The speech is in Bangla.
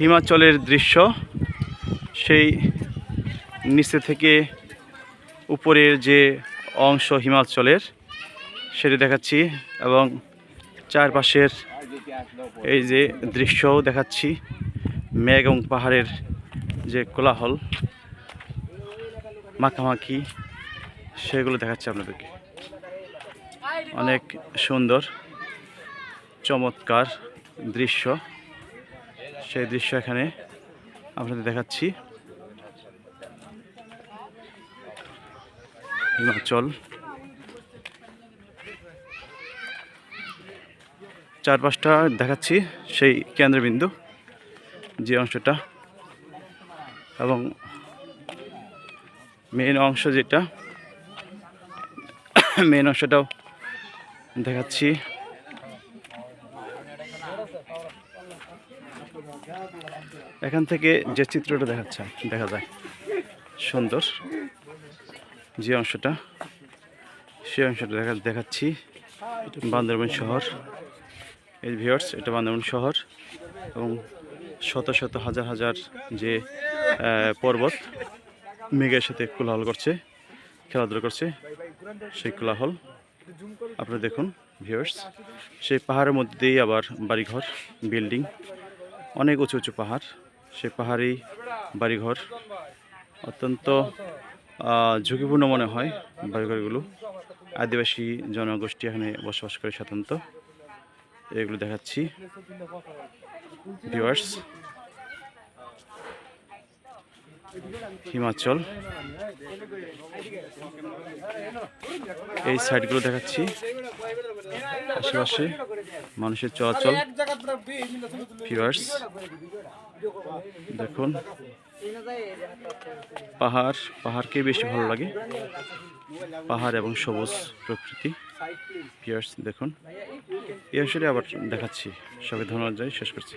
হিমাচলের দৃশ্য, সেই নিচে থেকে উপরের যে অংশ হিমাচলের, সেটি দেখাচ্ছি এবং চারপাশের এই যে দৃশ্যও দেখাচ্ছি, মেঘ এবং পাহাড়ের যে কোলাহল, মাখামাখি, সেগুলো দেখাচ্ছি আপনাদেরকে। অনেক সুন্দর, চমৎকার দৃশ্য। সেই দৃশ্য এখানে আপনাদের দেখাচ্ছি। হিমাচল। চারপাশটা দেখাচ্ছি সেই কেন্দ্রবিন্দু, যে অংশটা। এবং মেন অংশ যেটা মেন অংশটাও দেখাচ্ছি। এখান থেকে যে চিত্রটা দেখাচ্ছে, দেখা যায়। সুন্দর। যে অংশটা সেই অংশটা দেখা, দেখাচ্ছি। বান্দরবন শহর। এই ভিউয়ার্স এটা বান্দরবন শহর। এবং শত শত, হাজার হাজার যে পর্বত, মেঘের সাথে কোলাহল করছে, খেলাধুলা করছে, সেই কোলাহল। আপনারা দেখুন ভিউয়ার্স সেই পাহাড়ের মধ্যে দিয়েই আবার বাড়িঘর বিল্ডিং অনেক উঁচু উঁচু পাহাড়, সেই পাহাড়ি বাড়িঘর। অত্যন্ত ঝুঁকিপূর্ণ মনে হয় বাড়িঘরগুলো। আদিবাসী জনগোষ্ঠী এখানে বসবাস করে সাধারণত। এগুলো দেখাচ্ছি। ভিউয়ার্স হিমাচল। এই সাইডগুলো দেখাচ্ছি। আশেপাশে মানুষের চলাচল। ভিউয়ার্স দেখুন। পাহাড় পাহাড়কে বেশি ভালো লাগে। পাহাড় এবং সবুজ প্রকৃতি। ভিউয়ার্স দেখুন। এই অংশটি আবার দেখাচ্ছি। সবাই ধন্যবাদ যাই শেষ করছি।